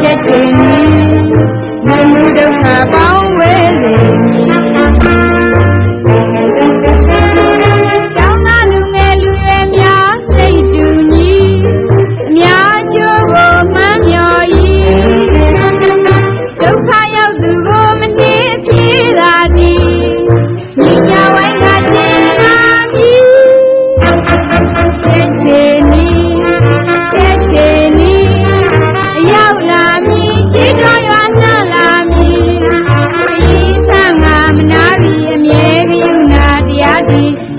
get in. You.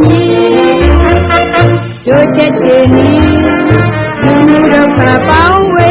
မြေတို့ချက်ချင်ဤလူမျိုးတို့ပါပေါင်းဝဲ